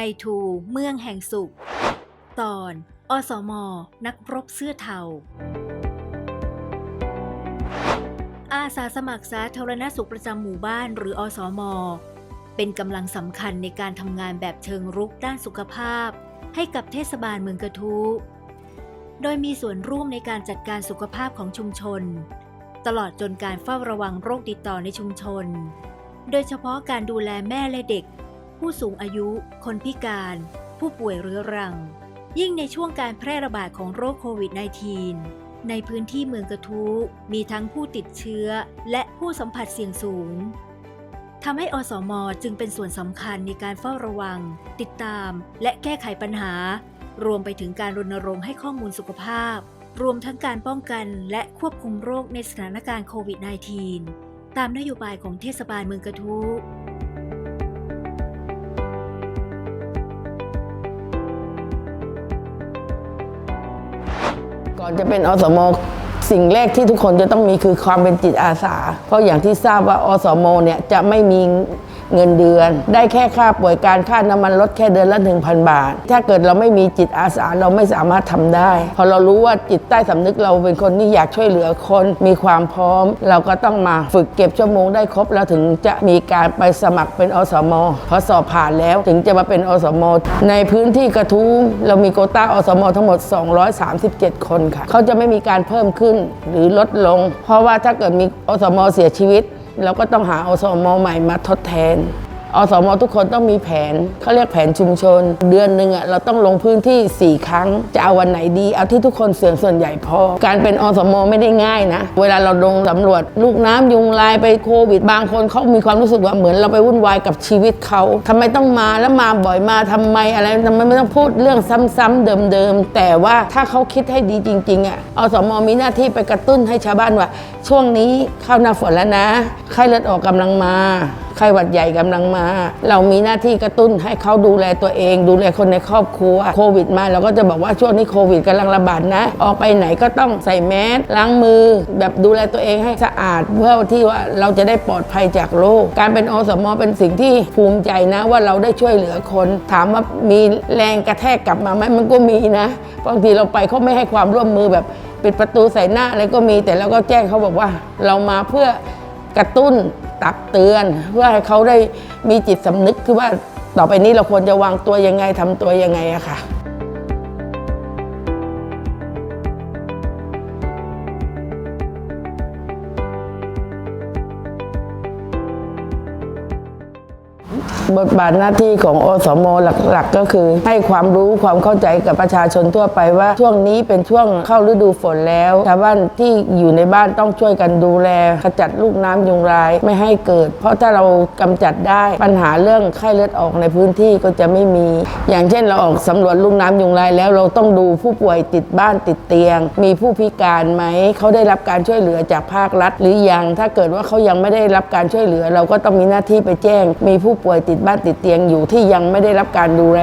ในทูเมืองแห่งสุข ตอน อสม นักรบเสื้อเทา อาสาสมัครสาธารณสุขประจำหมู่บ้านหรืออสม เป็นกำลังสำคัญในการทำงานแบบเชิงรุกด้านสุขภาพ ให้กับเทศบาลเมืองกระทู้โดยมีส่วนร่วมในการจัดการสุขภาพของชุมชน ตลอดจนการเฝ้าระวังโรคติดต่อในชุมชน โดยเฉพาะการดูแลแม่และเด็ก ผู้สูงอายุ คนพิการ ผู้ป่วยเรื้อรัง ยิ่งในช่วงการแพร่ระบาดของโรคโควิด -19 ในพื้นที่เมืองกระทู้มีทั้งผู้ติดเชื้อและผู้สัมผัสเสี่ยงสูงทำให้อสมจึงเป็นส่วนสำคัญในการเฝ้าระวัง ติดตาม และแก้ไขปัญหา รวมไปถึงการรณรงค์ให้ข้อมูลสุขภาพ รวมทั้งการป้องกันและควบคุมโรคในสถานการณ์โควิด -19 ตามนโยบายของเทศบาลเมืองกระทู้ อนจะเป็นอสมสิ่งแรกที่ทุกคนจะต้องมีคือความเป็นจิตอาสา เพราะอย่างที่ทราบว่าอสมเนี่ยจะไม่มี เงินเดือน ได้แค่ค่าป่วยการค่าน้ำมันลดแค่เดือนละ 1,000 บาท ถ้าเกิดเราไม่มีจิตอาสาเราไม่สามารถทำได้ พอเรารู้ว่าจิตใต้สำนึกเราเป็นคนที่อยากช่วยเหลือคน มีความพร้อม เราก็ต้องมาฝึกเก็บชั่วโมงได้ครบแล้วถึงจะมีการไปสมัครเป็นอสมพอสอบผ่านแล้วถึงจะมาเป็นอสม ในพื้นที่กระทู้เรามีโควต้าอสม ทั้งหมด 237 คนค่ะ เขาจะไม่มีการเพิ่มขึ้นหรือลดลง เพราะว่าถ้าเกิดมีอสมเสียชีวิต เราก็ต้องหาอสมใหม่มาทดแทน อสมทุกคนต้องมีแผนเขาเรียกแผนชุมชน เดือนหนึ่งอะเราต้องลงพื้นที่ 4 ครั้ง จะเอาวันไหนดี เอาที่ทุกคนเสียงส่วนใหญ่พอ การเป็นอสมไม่ได้ง่ายนะ เวลาเราลงสำรวจลูกน้ำยุงลายไปโควิด บางคนเขามีความรู้สึกว่าเหมือนเราไปวุ่นวายกับชีวิตเขาทำไมต้องมาแล้วมาบ่อยมาทำไมอะไรทำไมไม่ต้องพูดเรื่องซ้ำๆเดิมๆแต่ว่าถ้าเขาคิดให้ดีจริงๆอะอสมมีหน้าที่ไปกระตุ้นให้ชาวบ้านว่า ช่วงนี้เข้าหน้าฝนแล้วนะไข้เลือดออกกำลังมา ไข้หวัดใหญ่กำลังมา เรามีหน้าที่กระตุ้นให้เขาดูแลตัวเอง ดูแลคนในครอบครัวโควิดมาเราก็จะบอกว่าช่วงนี้โควิดกำลังระบาดนะ ออกไปไหนก็ต้องใส่แมสล้างมือ แบบดูแลตัวเองให้สะอาด เพื่อที่ว่าเราจะได้ปลอดภัยจากโรคการเป็นอสมเป็นสิ่งที่ภูมิใจนะว่าเราได้ช่วยเหลือคน ถามว่ามีแรงกระแทกกลับมาไหมมันก็มีนะบางทีเราไปเขาไม่ให้ความร่วมมือแบบปิดประตูใส่หน้าอะไรก็มีแต่เราก็แจ้งเขาบอกว่า เรามาเพื่อกระตุ้น ตักเตือนเพื่อให้เขาได้มีจิตสำนึกคือว่าต่อไปนี้เราควรจะวางตัวยังไงทำตัวยังไงอะค่ะ บทบาทหน้าที่ของอสมหลักๆ ก็คือ ให้ความรู้ความเข้าใจกับประชาชนทั่วไปว่าช่วงนี้เป็นช่วงเข้าฤดูฝนแล้วชาวบ้านที่อยู่ในบ้านต้องช่วยกันดูแลขจัดลูกน้ำยุงลายไม่ให้เกิด เพราะถ้าเรากำจัดได้ปัญหาเรื่องไข้เลือดออกในพื้นที่ก็จะไม่มี อย่างเช่นเราออกสำรวจลูกน้ำยุงลายแล้วเราต้องดูผู้ป่วยติดบ้านติดเตียง มีผู้พิการไหมเขาได้รับการช่วยเหลือจากภาครัฐ หรือยังถ้าเกิดว่าเขายังไม่ได้รับการช่วยเหลือ เราก็ต้องมีหน้าที่ไปแจ้ง มีผู้ป่วยติดติดบ้านติดเตียงอยู่ที่ยังไม่ได้รับการดูแล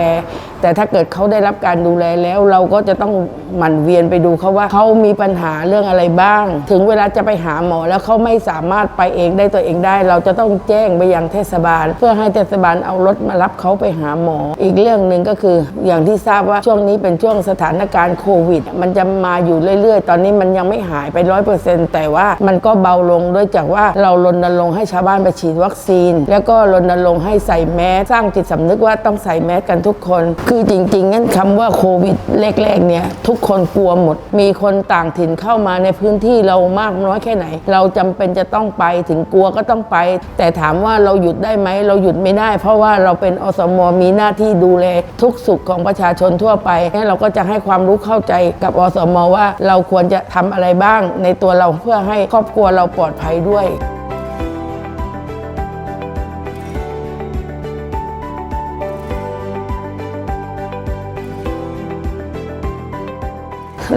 แต่ถ้าเกิดเขาได้รับการดูแลแล้ว เราก็จะต้องหมั่นเวียนไปดูเขาว่าเขามีปัญหาเรื่องอะไรบ้าง ถึงเวลาจะไปหาหมอแล้วเขาไม่สามารถไปเองได้ตัวเองได้ เราจะต้องแจ้งไปยังเทศบาล เพื่อให้เทศบาลเอารถมารับเขาไปหาหมอ อีกเรื่องหนึ่งก็คืออย่างที่ทราบว่าช่วงนี้เป็นช่วงสถานการณ์โควิด มันจะมาอยู่เรื่อยๆ ตอนนี้มันยังไม่หายไปร้อยเปอร์เซ็นต์แต่ว่ามันก็เบาลงด้วยจากว่าเรารณรงค์ให้ชาวบ้านไปฉีดวัคซีน แล้วก็รณรงค์ให้ใส่แมสสร้างจิตสำนึกว่าต้องใส่แมสกันทุกคนคืือจริงๆงั้นคำว่าโควิดแรกๆเนี่ยทุกคนกลัวหมด มีคนต่างถิ่นเข้ามาในพื้นที่เรามากน้อยแค่ไหน เราจำเป็นจะต้องไปถึงกลัวก็ต้องไป แต่ถามว่าเราหยุดได้ไหมเราหยุดไม่ได้ เพราะว่าเราเป็นอสมมีหน้าที่ดูแลทุกสุขของประชาชนทั่วไปงั้นเราก็จะให้ความรู้เข้าใจกับอสมว่าเราควรจะทำอะไรบ้างในตัวเราเพื่อให้ครอบครัวเราปลอดภัยด้วย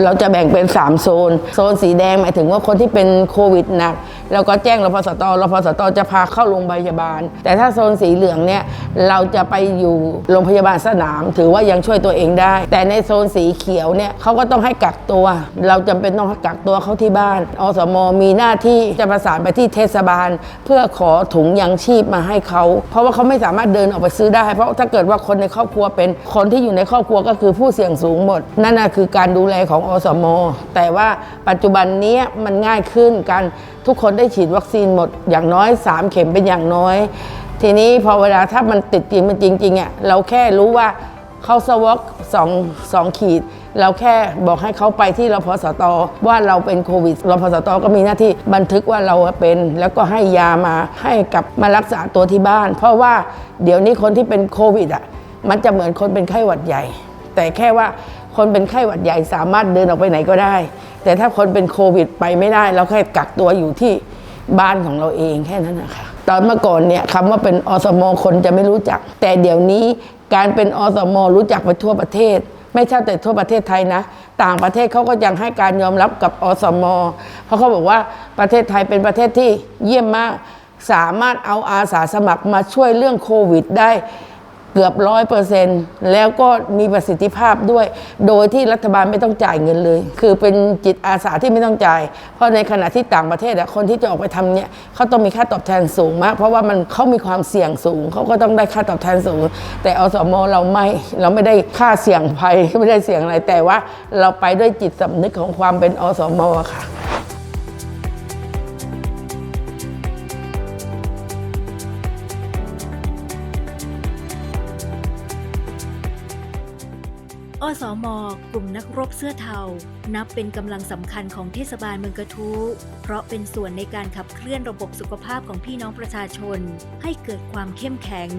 เราจะแบ่งเป็น 3 โซน โซนสีแดงหมายถึงว่าคนที่เป็นโควิดหนัก แล้วก็แจ้งรพสตรพสตจะพาเข้าโรงพยาบาล แต่ถ้าโซนสีเหลืองเนี่ยเราจะไปอยู่โรงพยาบาลสนาม ถือว่ายังช่วยตัวเองได้ แต่ในโซนสีเขียวเนี่ยเขาก็ต้องให้กักตัว เราจำเป็นต้องกักตัวเขาที่บ้านอสมมีหน้าที่จะประสานไปที่เทศบาล เพื่อขอถุงยังชีพมาให้เขาเพราะว่าเขาไม่สามารถเดินออกไปซื้อได้ เพราะถ้าเกิดว่าคนในครอบครัวเป็นคนที่อยู่ในครอบครัวก็คือผู้เสี่ยงสูงหมด นั่นคือการดูแลของอสมแต่ว่าปัจจุบันนี้มันง่ายขึ้นการ ทุกคนได้ฉีดวัคซีนหมดอย่างน้อย 3 เข็มเป็นอย่างน้อย ทีนี้พอเวลาถ้ามันติดจริงมันจริงๆอะเราแค่รู้ว่าเขาสวอกสองสองขีด เราแค่บอกให้เขาไปที่รพสตว่าเราเป็นโควิดรพสตก็มีหน้าที่บันทึกว่าเราเป็น แล้วก็ให้ยามาให้กับมารักษาตัวที่บ้าน เพราะว่าเดี๋ยวนี้คนที่เป็นโควิดอะมันจะเหมือนคนเป็นไข้หวัดใหญ่ แต่แค่ว่าคนเป็นไข้หวัดใหญ่สามารถเดินออกไปไหนก็ได้ แต่ถ้าคนเป็นโควิดไปไม่ได้ เราแค่กักตัวอยู่ที่บ้านของเราเองแค่นั้นนะคะตอนเมื่อก่อนเนี่ยคำว่าเป็นอสมคนจะไม่รู้จัก แต่เดี๋ยวนี้การเป็นอสมรู้จักไปทั่วประเทศ ไม่ใช่แต่ทั่วประเทศไทยนะ ต่างประเทศเขาก็ยังให้การยอมรับกับอสมเพราะเขาบอกว่าประเทศไทยเป็นประเทศที่เยี่ยมมาก สามารถเอาอาสาสมัครมาช่วยเรื่องโควิดได้ กือบร้อยเปอร์เซ็นต์แล้วก็มีประสิทธิภาพด้วย โดยที่รัฐบาลไม่ต้องจ่ายเงินเลย คือเป็นจิตอาสาที่ไม่ต้องจ่าย เพราะในขณะที่ต่างประเทศอะคนที่จะออกไปทำเนี่ยเขาต้องมีค่าตอบแทนสูงมาก เพราะว่ามันเขามีความเสี่ยงสูงเขาก็ต้องได้ค่าตอบแทนสูง แต่อสมเราไม่เราไม่ได้ค่าเสี่ยงภัยไม่ได้เสี่ยงอะไรแต่ว่าเราไปด้วยจิตสำนึกของความเป็นอสมค่ะ อสมกลุ่มนักรบเสื้อเทา นับเป็นกำลังสำคัญของเทศบาลเมืองกระทู้เพราะเป็นส่วนในการขับเคลื่อนระบบสุขภาพของพี่น้องประชาชน ให้เกิดความเข้มแข็ง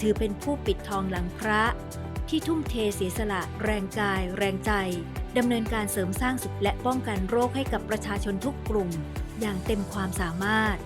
ถือเป็นผู้ปิดทองหลังพระ ที่ทุ่มเทเสียสละ แรงกาย แรงใจดำเนินการเสริมสร้างสุขและป้องกันโรคให้กับประชาชนทุกกลุ่ม อย่างเต็มความสามารถ